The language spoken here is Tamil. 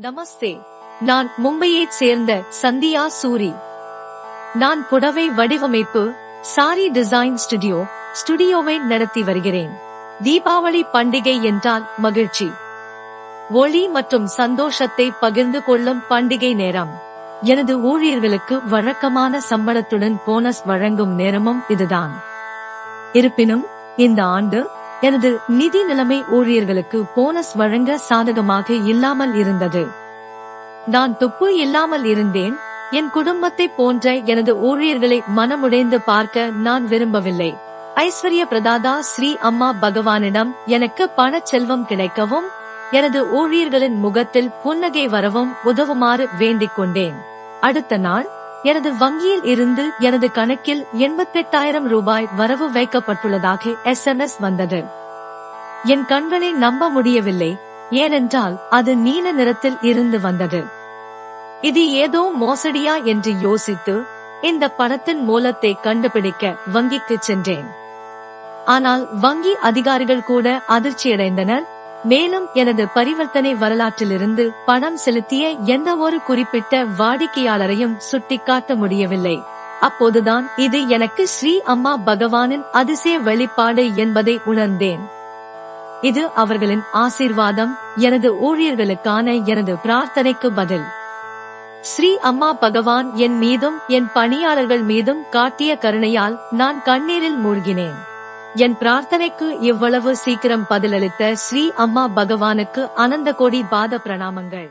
நமஸ்தே. நான் மும்பையைச் சேர்ந்த சந்தியா சூரி. நான் புடவை வடிவமைப்பு சாரி டிசைன் ஸ்டுடியோ ஸ்டுடியோவை நடத்தி வருகிறேன். தீபாவளி பண்டிகை என்றால் மகிழ்ச்சி. ஒளி மற்றும் சந்தோஷத்தை பகிர்ந்து கொள்ளும் பண்டிகை நேரம். எனது ஊழியர்களுக்கு வழக்கமான சம்பளத்துடன் போனஸ் வழங்கும் நேரமும் இதுதான். இருப்பினும் இந்த ஆண்டு எனது நிதி நிலைமை ஊழியர்களுக்கு போனஸ் வழங்க சாதகமாக இல்லாமல் இருந்தது. நான் துப்பு இல்லாமல் இருந்தேன். என் குடும்பத்தை போன்ற எனது ஊழியர்களை மனமுடைந்து பார்க்க நான் விரும்பவில்லை. ஐஸ்வர்ய பிரதாதா ஸ்ரீ அம்மா பகவானிடம் எனக்கு பண செல்வம் கிடைக்கவும் எனது ஊழியர்களின் முகத்தில் புன்னகை வரவும் உதவுமாறு வேண்டிக் கொண்டேன். அடுத்த நாள் எனது வங்கியில் இருந்து எனது கணக்கில் எண்பத்தெட்டாயிரம் ரூபாய் வரவு வைக்கப்பட்டுள்ளதாக எஸ்எம்எஸ் வந்தது. என் கண்களை நம்ப முடியவில்லை ஏனென்றால் அது நீல நிறத்தில் இருந்து வந்தது. இது ஏதோ மோசடியா என்று யோசித்து இந்த பணத்தின் மூலத்தை கண்டுபிடிக்க வங்கிக்கு சென்றேன். ஆனால் வங்கி அதிகாரிகள் கூட அதிர்ச்சியடைந்தனர். மேலும் எனது பரிவர்த்தனை வரலாற்றிலிருந்து பணம் செலுத்திய எந்த ஒரு குறிப்பிட்ட வாடிக்கையாளரையும் சுட்டிக்காட்ட முடியவில்லை. அப்போதுதான் இது எனக்கு ஸ்ரீ அம்மா பகவானின் அதிசய வெளிப்பாடு என்பதை உணர்ந்தேன். இது அவர்களின் ஆசீர்வாதம் எனது ஊழியர்களுக்கான எனது பிரார்த்தனைக்கு பதில். ஸ்ரீ அம்மா பகவான் என் மீதும் என் பணியாளர்கள் மீதும் காட்டிய கருணையால் நான் கண்ணீரில் மூழ்கினேன். என் பிரார்த்தனைக்கு இவ்வளவு சீக்கிரம் பதிலளித்த ஸ்ரீ அம்மா பகவானுக்கு அனந்த கோடி பாத பிரணாமங்கள்